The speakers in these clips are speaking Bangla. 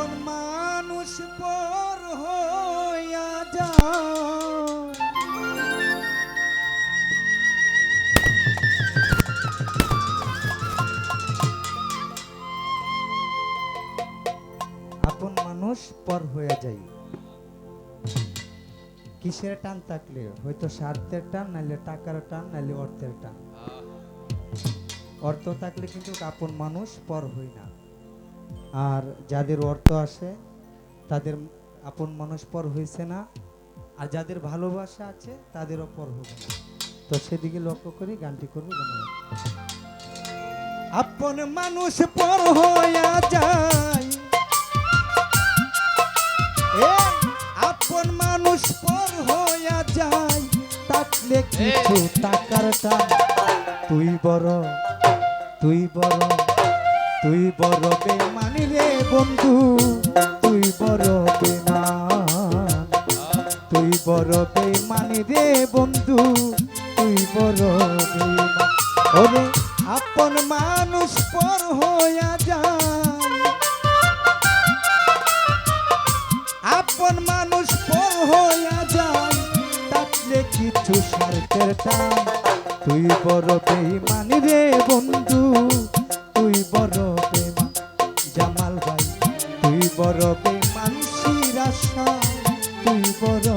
আপন মানুষ পর হইয়া আপন মানুষ পর হয়ে যায়। কিসের টান থাকলে? হয়তো স্বার্থের টান, নাইলে টাকার টান, নাইলে অর্থের টান। অর্থ থাকলে কিন্তু আপন মানুষ পর হই না। আর যাদের অর্থ আসে তাদের আপন মানুষ পর হয়েছে না আর যাদের ভালোবাসা আছে তাদেরও পর হবে তো সেদিকে লক্ষ্য করি গানটি করব আপন মানুষ পর হইয়া যায় আপন মানুষ পর হইয়া যায় থাকলে কিছু টাকার টান তুই বড় তুই বড়। তুই বড় বেমানি রে বন্ধু, তুই বড় বেমান তুই বড় বেমানি রে বন্ধু, তুই বড় ওরে আপন মানুষ পর হইয়া যায় আপন মানুষ পর হইয়া যায় থাকলে কিছু স্বার্থের তুই বড় বেমানি রে বন্ধু, তুই বড় বড় বেমানুষির আশা তুই বড়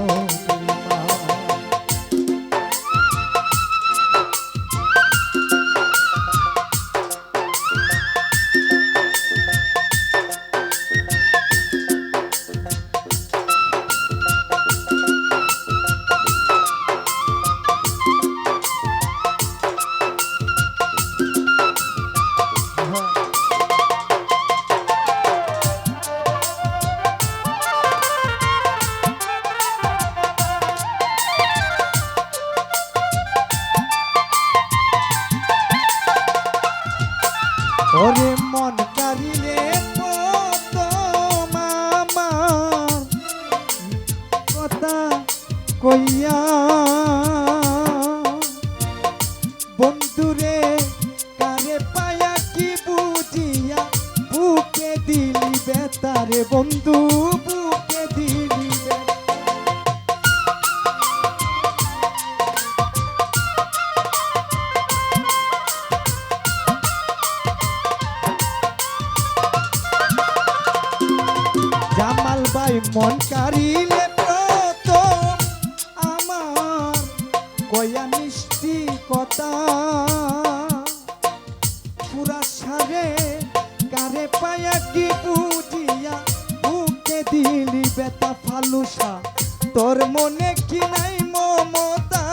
কইয়া, বন্ধুরে, কারে পায়া কি বুঝিয়া? বুকে দিলি বেতারে বন্ধু, বুকে দিলি জামাল ভাই মন ফালুসা তোর মনে কি নাই মমতা?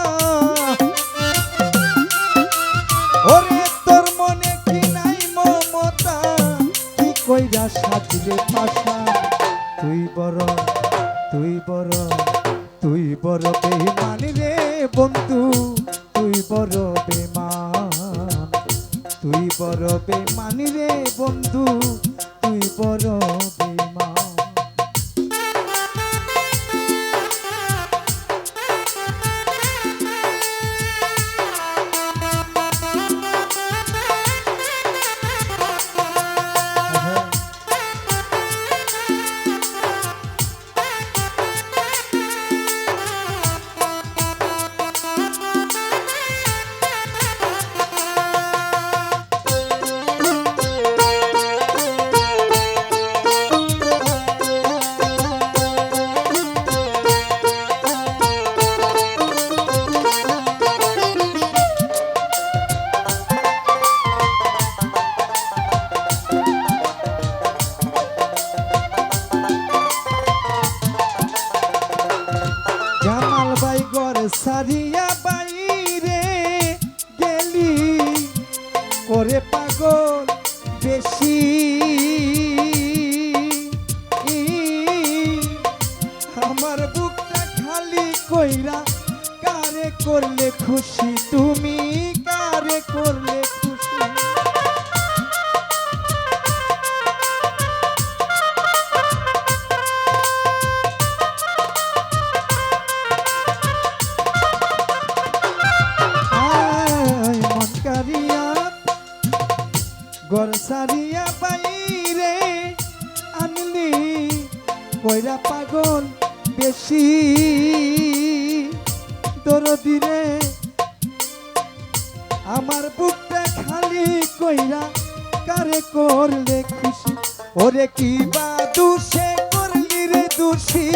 ওরে, তোর মনে কি নাই মমতা? কি কইরা সাজলে পাশা? তুই বড় তুই বড় তুই বড় বেমান গর গর সারিয়া বাইরে আনলি, কইরা পাগল বেশি। দরদি রে আমার বুকটা খালি কইরা কারে করলে খুশি? ওরে কি বা দুষে করলি রে দোষী।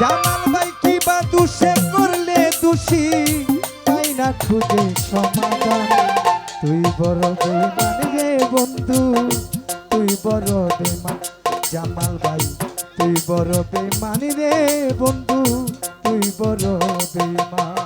জামাল ভাই কি বা দুষে করলে দোষী। তাই না খুঁজে সমাধান। তুই বড় বেমান রে বন্ধু, তুই বড় বেমান জামাল ভাই। তুই বড় বেমান রে বন্ধু, তুই বড় বেমান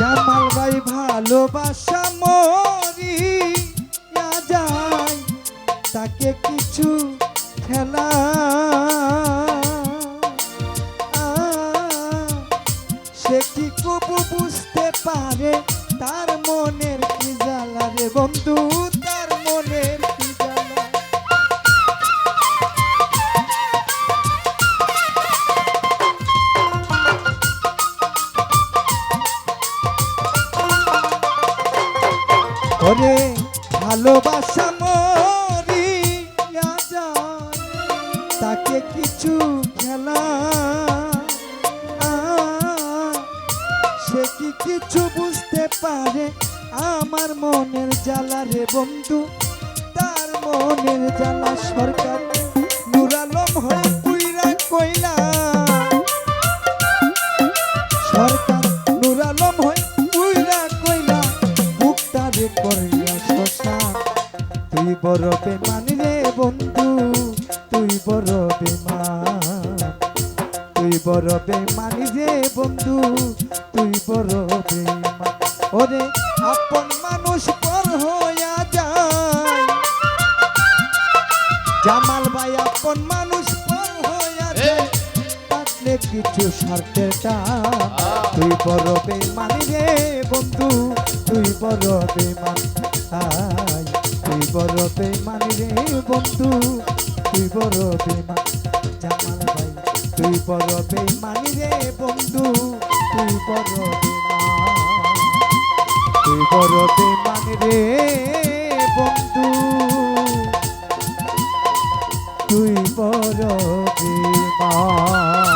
জামাল ভাই ভালোবাসা মরি যায়, তাকে কিছু খেলা। সে কি কবু বুঝতে পারে, তার মনের কি জ্বালা রে বন্ধু? ভালোবাসা মরি যায়, তাকে কিছু খেলা সে কি কিছু বুঝতে পারে আমার মনের জ্বালা রে বন্ধু? তার মনের জ্বালা সরকার বেমান তুই বড় বেমান রে বন্ধু তুই বড় বেমান ওরে আপন মানুষ পর হইয়া যায়। জামাল ভাই আপন মানুষ পর হইয়া যায়। থাকলে কিছু স্বার্থের তুই বড় বেমান রে বন্ধু তুই বড় বেমান আয় তুই বড় বেমান রে বন্ধু। তুই বড় বেমান জামাল ভাই। তুই বড় বেমানি রে বন্ধু, তুই বড় বেমান তুই বড় বেমান রে বন্ধু। তুই বড় বেমান